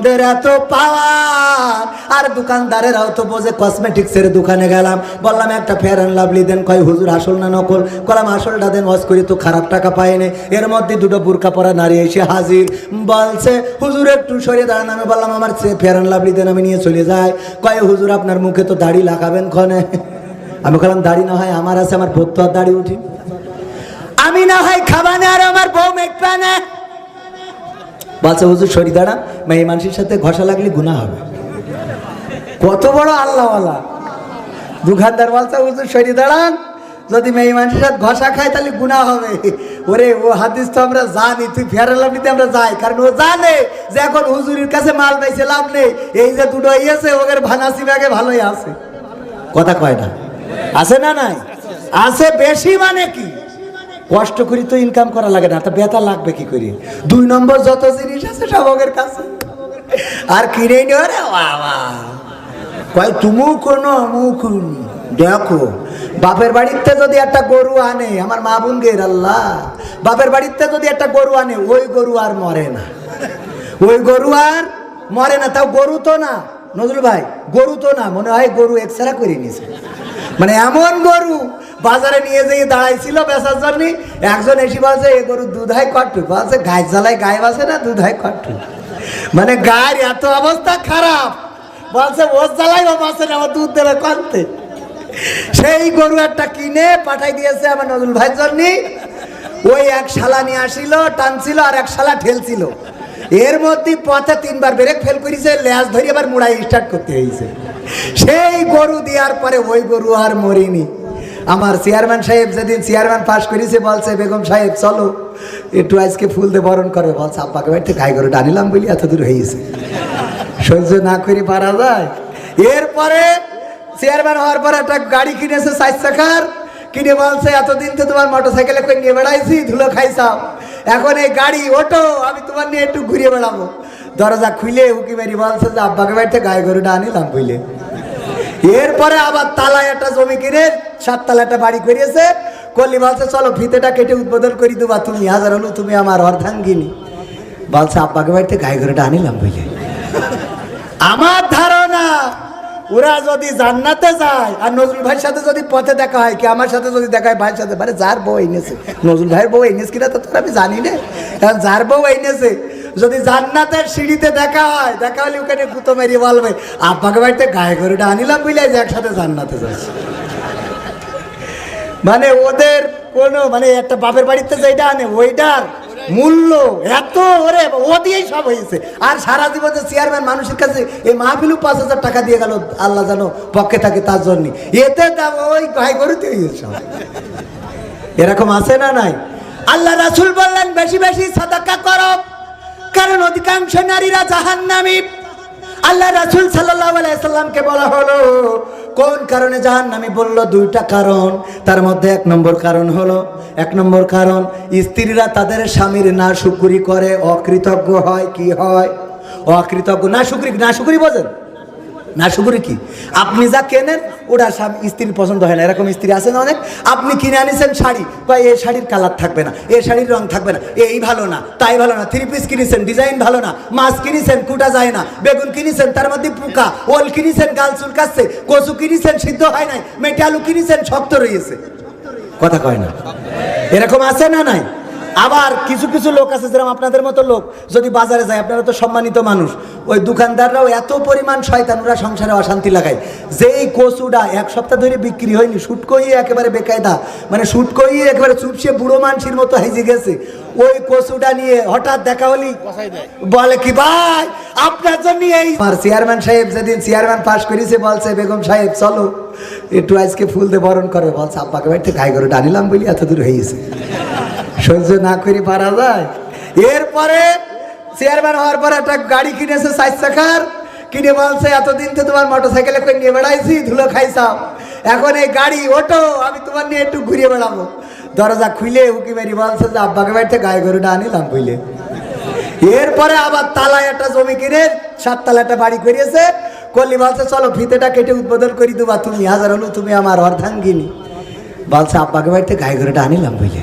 বেগমদের এত পাওয়ার। আর দোকানদারেরাও তো বোঝে কসমেটিক্সের দোকানে গেলাম। বললাম, একটা ফেয়ার অ্যান্ড লাভলি দেন। কয়, হুজুর, আসল না নকল? কলাম, আসলটা দেন ওয়াজ করি তো খারাপ টাকা পাইনি এর মধ্যে দুটো বুরকা পরা নারী এসে হাজির। বলছে, হুজুর, একটু সরিয়ে দাঁড়ান। আমি বললাম, আমার ফেয়ার অ্যান্ড লাভলি দেন, আমি নিয়ে চলে যাই। কয়, হুজুর, আপনার মুখে তো দাড়ি লাগাবেন ক্ষণে আমি বললাম, দাড়ি না হয়, আমার আছে, আমার ভর্ত আর দাড়ি উঠি আমি না হয় খাবানে, আর আমার বউ মেঘপানে বলছে, হুজুর, সরি দাঁড়ান মেয়ে মানুষের সাথে ঘষা লাগলে গুণা হবে। কত বড় আল্লাহওয়ালা। দোকানদার বলছে, হুজুর, সরি, দাঁড়ান, যদি মেয়ে মানুষের সাথে ঘষা খায় তাহলে গুণা হবে। ওরে, ও হাদিস তো আমরা জানি, তুই ফেরার লাভলিতে আমরা যাই, কারণ ও জানে যে এখন হুজুরের কাছে মাল পাইছে, লাভ নেই। এই যে দুটো ইয়েছে ওদের ভানাসি ব্যাগে ভালোই আছে। কথা কয় না? আছে না নাই? আছে বেশি মানে কি? কষ্ট করি তো ইনকাম করা লাগে না, তা বেতা লাগবে কি করি? দুই নম্বর যত জিনিস আছে সব ওদের কাছে আর কিনে নিও রে তুমু কোনো দেখো, বাপের বাড়িতে যদি একটা গরু আনে, আমার মা বোন গের আল্লাহ, বাপের বাড়িতে যদি একটা গরু আনে, ওই গরু আর মরে না। ওই গরু আর মরে না, তাও গরু তো না। নজরুল ভাই, গরু তো না, মনে হয় গরু এক্সরা করে নিয়েছে। মানে এমন গরু বাজারে নিয়ে যেয়ে দাঁড়াইছিল বেচার জন্য, একজন এসে বলছে, এ গরু দুধ হয় কট্টু বলছে গায়ে জ্বালায় গায়ে বাসে না, দুধ হয় কট্টু মানে গায়ের এত অবস্থা খারাপ। বলছে, ও জ্বালাই ও বাসে না আমার দুধ দেবে কনতে? সেই গরু একটা কিনে পাঠাই দিয়েছে আমার নজরুল ভাইয়ের জন্য। ওই এক শালা নিয়ে আসিল, টানছিল আর এক শালা ঠেলছিল। এর মধ্যে পথে তিনবার ব্রেক ফেল করেছে ল্যাস ধরে আবার মুড়াই স্টার্ট করতে হয়েছে সেই গরু দেওয়ার পরে ওই গরু আর মরিনি। আমার চেয়ারম্যান সাহেব যেদিন চেয়ারম্যান পাশ করেছে, বলছে, বেগম সাহেব, চলো। একটু আজকে ফুল দিয়ে বরণ করবে বলছে আব্বাকে বাড়িতে গাই গরুটা আনিলাম বলি, এত দূর হয়েছে সহ্য না করে পারা যায়। এরপরে চেয়ারম্যান হওয়ার পর একটা গাড়ি কিনেছে চার চাকার। কিনে বলছে, এতদিন তো তোমার মোটর সাইকেলে করে নিয়ে বেড়াইছি, ধুলো খাইছাও। এখন এই গাড়ি ওটো আমি তোমার নিয়ে একটু ঘুরিয়ে বেড়াবো। দরজা খুলে উকি মেরি বলছে যে আব্বাকে বাড়িতে গায়ে গরুটা আনিলাম বুঝলে এরপরে আবার তালায় একটা জমি কিনে সাত তালা একটা বাড়ি করিয়েছে। কল্লি বলছে, চলো ফিতেটা কেটে উদ্বোধন করে দেবা। তুমি হাজার হলো, তুমি আমার অর্ধাঙ্গিনী বলছে, আব্বাকে বাড়িতে গায়ে গরুটা আনিলাম বুঝলে আমার ধারণা, ওরা যদি জান্নাতে যায়, আর নজরুল ভাইয়ের সাথে যদি পথে দেখা হয়, কি আমার সাথে যদি দেখা হয়, ভাইয়ের সাথে? মানে যার বউ এনেছে। নজরুল ভাইয়ের বউ এনেছে কিনা তো তোর আমি জানি না। যার বউ এনেছে যদি জান্নাতের সিঁড়িতে দেখা হয়, দেখা হলে ওখানে গুতো মেরিয়ে বলবে, আব্বাকে বাড়িতে গায়ে গরুটা আনিলাম বুঝলে, যে একসাথে জান্নাতে যাচ্ছে। মানে ওদের কোনো মানে একটা বাপের বাড়িতে যেটা আনে, ওইটার মূল্য এত ওরে, ও দিয়েই সব হয়েছে। আর সারা জীবন যে চেয়ারম্যান মানুষের কাছে এই মাহফিলু পাঁচ হাজার টাকা দিয়ে গেল, আল্লাহ জানো পক্ষে থাকে তার জন্য। এতে দাম ওই গাই গরুতে হয়েছে। এরকম আছে না নাই? আল্লাহ রাসুল বললেন, বেশি বেশি সাদাকা করো। কারণ অধিকাংশ নারীরা জাহান জাহান্নামী। আল্লাহ রাসুল সাল্লাহ আলাইসাল্লামকে বলা হলো, কোন কারণে জাহান নামি বলল? দুইটা কারণ। তার মধ্যে এক নম্বর কারণ হলো, এক নম্বর কারণ, স্ত্রীরা তাদের স্বামীর না শুকুরি করে, অকৃতজ্ঞ হয়, কি হয়? অকৃতজ্ঞ না শুকুরি না শুকুরি বোঝেন? না, শুকুরি কি? আপনি যা কেনেন, ওটা স্ত্রীর পছন্দ হয় না। এরকম স্ত্রী আছে না অনেক? আপনি কিনে আনিছেন শাড়ি, কয় এই শাড়ির কালার থাকবে না এই শাড়ির রং থাকবে না, এই ভালো না, তাই ভালো না, থ্রি পিস কিনেছেন, ডিজাইন ভালো না, মাছ কিনেছেন, কুটা যায় না, বেগুন কিনেছেন, তার মধ্যে পোকা, ওল কিনেছেন, গাল চুলকাচ্ছে, কচু কিনেছেন, সিদ্ধ হয় নাই, মেটে আলু কিনেছেন, শক্ত রয়েছে। কথা কয় না। এরকম আছে না নাই? আবার কিছু কিছু লোক আছে যেরকম আপনাদের মতো লোক যদি বাজারে যায় আপনারা তো সম্মানিত মানুষ। ওই দোকানদাররাও এত পরিমাণ শয়তান ওরা সংসারে অশান্তি লাগায়। যেই কচুটা এক সপ্তাহ ধরে বিক্রি হয়নি শুট করিয়ে একেবারে বেকায়দা। মানে শুট করিয়ে একেবারে চুপসে বুড়ো মানসির মতো হেজে গেছে। ওই কচুটা নিয়ে হঠাৎ দেখা হলি বলে কি ভাই আপনার জন্য এই চেয়ারম্যান সাহেব যেদিন চেয়ারম্যান পাশ করেছে বলছে বেগম সাহেব চলো। একটু আজকে ফুল দিয়ে বরণ করবে বলছে আব্বাকে বাড়িতে গায়ে গরুটা আনিলাম বলি এত দূর হয়েছে সহ্য না করে, পারা যায়। এরপরে চেয়ারম্যান হওয়ার পর একটা গাড়ি কিনেছে চার কিনে বলছে, এতদিন তো তোমার মোটর সাইকেলে করে নিয়ে বেড়াইছি, ধুলো খাইছাম এখন এই গাড়ি, ওটো, আমি তোমার নিয়ে একটু ঘুরিয়ে বেড়াবো। দরজা খুলে উকি মেরি বলছে যে, আব্বাকে বাড়িতে গায়ে গরুটা আনিলাম বুঝলে এরপরে আবার তালায় একটা জমি কিনে সাত তালা একটা বাড়ি করিয়েছে। কল্লি বলছে, চলো, ফিতেটা কেটে উদ্বোধন করে দেবা, তুমি হাজার হলো, তুমি আমার অর্ধাঙ্গিনী বলছে, আব্বাকে বাড়িতে গায়ে গরুটা আনিলাম বুঝলে